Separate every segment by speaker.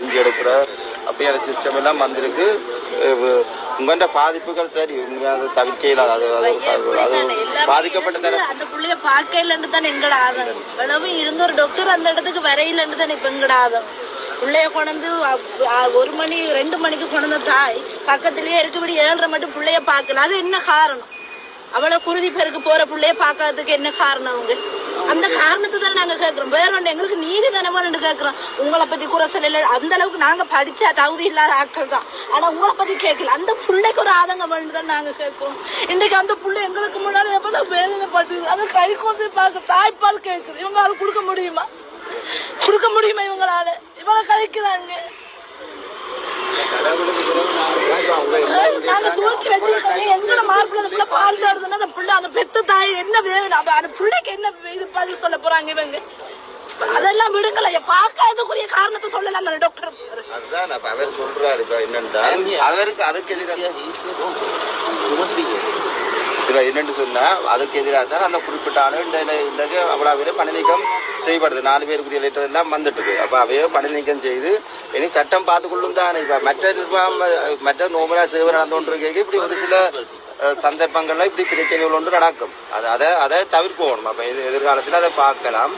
Speaker 1: அறிஞ்சு எடுக்கிற அப்படியான சிஸ்டம் எல்லாம் வந்திருக்கு. உங்கள்கிட்ட பாதிப்புகள் சரி அதை தவிர்க்க இயலாது அது அது பாதிக்கப்பட்ட தர
Speaker 2: அந்த புள்ளைய பார்க்கலன்னு தானே எங்கட ஆதம்? இவ்வளவு இருந்த ஒரு டாக்டர் அந்த இடத்துக்கு வரையிலன்னு தானே இப்ப எங்கட ஆதம்? புள்ளைய கொண்டு ஒரு மணி ரெண்டு மணிக்கு கொண்டு தாய் பக்கத்திலேயே இருக்கபடி ஏழரை மட்டும் புள்ளைய பார்க்கல. அது என்ன காரணம்? அவ்வளோ குருதி பேருக்கு போற பிள்ளைய பார்க்கறதுக்கு என்ன காரணம் அவங்க? அந்த காரணத்தை தான் நாங்க கேக்குறோம் வேற ஒன்று எங்களுக்கு நீதி தானவான்னு கேக்குறோம் உங்களை பத்தி குறை சொல்லல. அந்த அளவுக்கு நாங்க படிச்சா தகுதி இல்லாத ஆட்கள் தான். ஆனா உங்களை பத்தி கேட்கல. அந்த பிள்ளைக்கு ஒரு ஆதங்கம் வேண்டு தான் நாங்க கேட்கிறோம். இன்னைக்கு அந்த புள்ளை எங்களுக்கு முன்னாடி எப்பதான் வேதனைப்பட்டுது அது கை கொண்டு பார்க்க தாய்ப்பால் கேட்குது. இவங்களால கொடுக்க முடியுமா? கொடுக்க முடியுமா இவங்களால? இவ்வளவு கழிக்கிறாங்க நாங்க தூக்கி வச்சிருக்கோம் எங்களை மார்பிள் அந்த பிள்ளை பால் தருதுன்னா அந்த பிள்ளை அந்த பெத்த தாய் என்ன அப்ப அந்த பிள்ளைக்கு என்ன இது பதில் சொல்ல போறாங்க இவங்க அதெல்லாம் விடுங்களேன் பார்க்காதக்குரிய காரணத்தை சொல்லல அந்த டாக்டர்
Speaker 1: அதுதான் அவர் சொல்றாரு இப்ப என்னன்னா அவருக்கு அதுக்கு இதில் என்னன்னு சொன்னால் அதுக்கு எதிராக தான் அந்த குறிப்பிட்ட ஆளு இந்த இந்த அவ்வளவு பேர் பணி நீக்கம் செய்யப்படுது. நாலு பேருக்குரிய லெட்டர் எல்லாம் வந்துட்டுது. அப்போ அவையோ பணி நீக்கம் செய்து இனி சட்டம் பார்த்துக்கொள்ளும் தான். இப்போ மற்ற நிர்வாகம் மற்ற நோமலா சேவை நடந்து கொண்டிருக்க இப்படி ஒரு சில அஹ், சந்தர்ப்பங்கள்ல இப்படி பிரச்சனைகள் ஒன்று நடக்கும். அது அதை அதை தவிர்க்கணும். அப்ப இது எதிர்காலத்தில் அதை பார்க்கலாம்.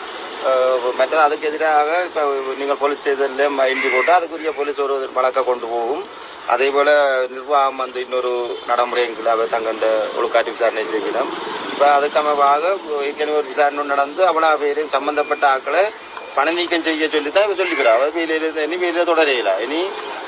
Speaker 1: மற்ற மற்றது அதுக்கு எதிராக இப்போ நீங்கள் போலீஸ் ஸ்டேஷன்லேயே இன்றி போட்டு அதுக்குரிய போலீஸ் ஒரு வழக்கை கொண்டு போகும். அதே போல் நிர்வாகம் வந்து இன்னொரு நடைமுறைகளை அவர் தங்கண்ட ஒழுக்காற்று விசாரணை செய்யணும் இப்போ அதுக்கமைவாக ஏற்கனவே ஒரு விசாரணை நடந்து அவளா பேரையும் சம்பந்தப்பட்ட ஆக்களை பண நீக்கம் செய்ய சொல்லி தான் இவ சொல்லிக்கிறார். அவர் வேலையில இனி வேலையில தொடரையில. இனி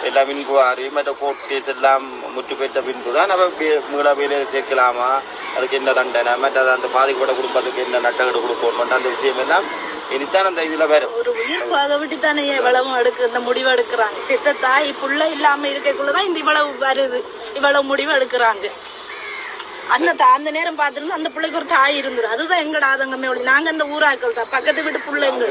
Speaker 1: எல்லா இன்குவாரி மற்ற கோர்ட் கேஸ் எல்லாம் முற்று பெற்ற பின்பு தான் நம்ம மீள வேலையில சேர்க்கலாமா? அதுக்கு என்ன தண்டனை? மற்ற அந்த பாதிக்கப்பட்ட குடும்பத்துக்கு என்ன நட்டகடு கொடுக்கணும் அந்த விஷயம் எல்லாம் இனித்தான் அந்த இதுல வரும்.
Speaker 2: ஒரு உயிர் பாக தானே இவ்வளவு எடுக்க இந்த முடிவு எடுக்கிறாங்க. பெத்த தாய் புள்ள இல்லாம இருக்கக்குள்ளதான் இந்த இவ்வளவு வருது. இவ்வளவு முடிவு எடுக்கிறாங்க. அந்த அந்த நேரம் பார்த்திருந்தா அந்த பிள்ளைக்கு ஒரு தாய் இருந்துரும் அதுதான் எங்கட ஆதங்கமே ஒழிய நாங்க அந்த ஊராக்கள் தான். பக்கத்து வீட்டு பிள்ளைங்க.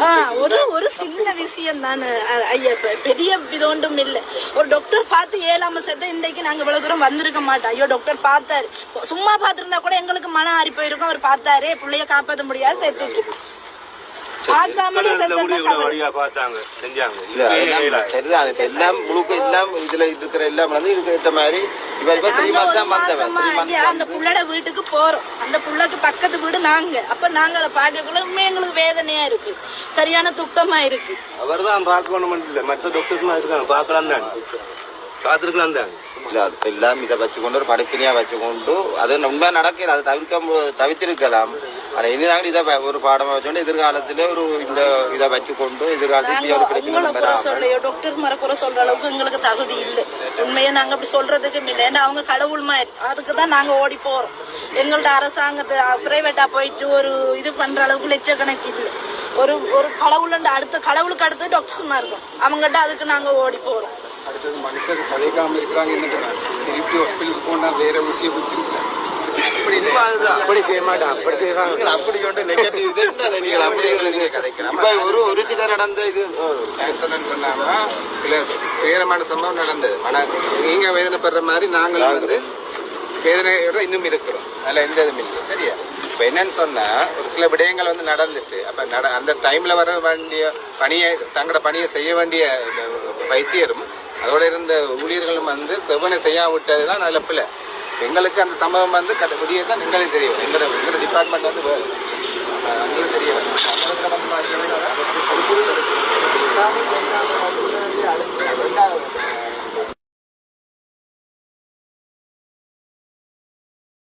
Speaker 2: ஆ, ஒரு ஒரு சின்ன விஷயம் தானே. ஐயா பெரிய இது ஒன்றும் இல்ல. ஒரு டாக்டர் பார்த்து ஏழாம சேர்த்தா இன்றைக்கு நாங்க இவ்வளவு தூரம் வந்திருக்க மாட்டோம். ஐயோ டாக்டர் பார்த்தாரு. சும்மா பார்த்திருந்தா கூட எங்களுக்கு மன ஆறி போயிருக்கும். அவர் பார்த்தாரு பிள்ளைய காப்பாற்ற முடியாது சேர்த்துட்டு.
Speaker 3: வழியா பார்த்தாங்க. செஞ்சாங்க.
Speaker 1: சரிதான். இப்ப எல்லாம் முழுக்க எல்லாம் இதுல இருக்கிற எல்லாம் வந்து இதுக்கு ஏற்ற மாதிரி இப்ப இப்ப த்ரீ மந்த்ஸ் தான் வந்தவன்
Speaker 2: அந்த புள்ளட வீட்டுக்கு போறோம். அந்த புள்ளைக்கு பக்கத்து வீடு நாங்க. அப்ப நாங்க உண்மையா எங்களுக்கு வேதனையா இருக்கு. சரியான துக்கமா இருக்கு.
Speaker 3: அவர் தான் பார்க்கணும் இல்ல. மற்ற டாக்டர்ஸ் இருக்காங்க. பார்க்கலாம் தான். பார்த்துருக்கலாம் தான்.
Speaker 1: இல்ல அது எல்லாம் இதை வச்சுக்கொண்டு ஒரு படுக்கையா வச்சுக்கொண்டு அது உண்மை நடக்கல அது தவிர்க்க தவிர்த்திருக்கலாம். ஆனா இனி நாங்கள் இதை ஒரு பாடமா வச்சுக்கொண்டு எதிர்காலத்துல ஒரு இந்த இதை வச்சுக்கொண்டு எதிர்காலத்துல ஒரு பிரச்சனை
Speaker 2: உங்களை குறை
Speaker 1: வராம
Speaker 2: சொல்லையோ டாக்டர் மர குறை சொல்ற அளவுக்கு எங்களுக்கு தகுதி இல்லை. உண்மையை நாங்க அப்படி சொல்றதுக்கும் இல்லை ஏன்னா அவங்க கடவுள் மாதிரி அதுக்கு தான் நாங்க ஓடி போறோம். எங்கள்ட்ட அரசாங்கத்தை பிரைவேட்டா போயிட்டு ஒரு இது பண்ற அளவுக்கு லட்சக்கணக்கு இல்லை. ஒரு ஒரு கடவுள் அடுத்த கடவுளுக்கு அடுத்து டாக்டர்மா இருக்கும். அவங்ககிட்ட அதுக்கு நாங்க ஓடி போறோம்.
Speaker 4: அடுத்தது மனுஷங்க கதைக்காம இருக்கிறாங்க என்ன திருப்பி ஹாஸ்பிட்டலுக்கு போனா வேற ஊசியை குத்திருக்கேன் அப்படி செய்ய மாட்டான் அப்படி செய்வாங்க
Speaker 1: நீங்கள் அப்படி கொண்டு நெகட்டிவ் இது நீங்கள் அப்படி
Speaker 4: நீங்க கதைக்கலாம்
Speaker 1: இப்ப ஒரு ஒரு சில நடந்த இது.
Speaker 4: ஆக்சிடென்ட் பண்ணாம சில துயரமான சம்பவம் நடந்தது. ஆனா நீங்க வேதனைப்படுற மாதிரி நாங்களும் வந்து வேதனையோட இன்னும் இருக்கிறோம். அதுல எந்த இதுவும் இல்லை. சரியா? இப்ப என்னன்னு சொன்னா ஒரு சில விடயங்கள் வந்து நடந்துட்டு அப்ப நட அந்த டைம்ல வர வேண்டிய பணியை தங்களோட பணியை செய்ய வேண்டிய வைத்தியரும் அதோட இருந்த ஊழியர்களும் வந்து செவனை செய்யாம விட்டதுதான் நல்ல பிள்ளை எங்களுக்கு அந்த சம்பவம் வந்து கட்ட புதிய தான் எங்களுக்கு தெரியும். எங்களோட எங்களோட டிபார்ட்மெண்ட் வந்து எங்களுக்கு தெரியும் ஒரு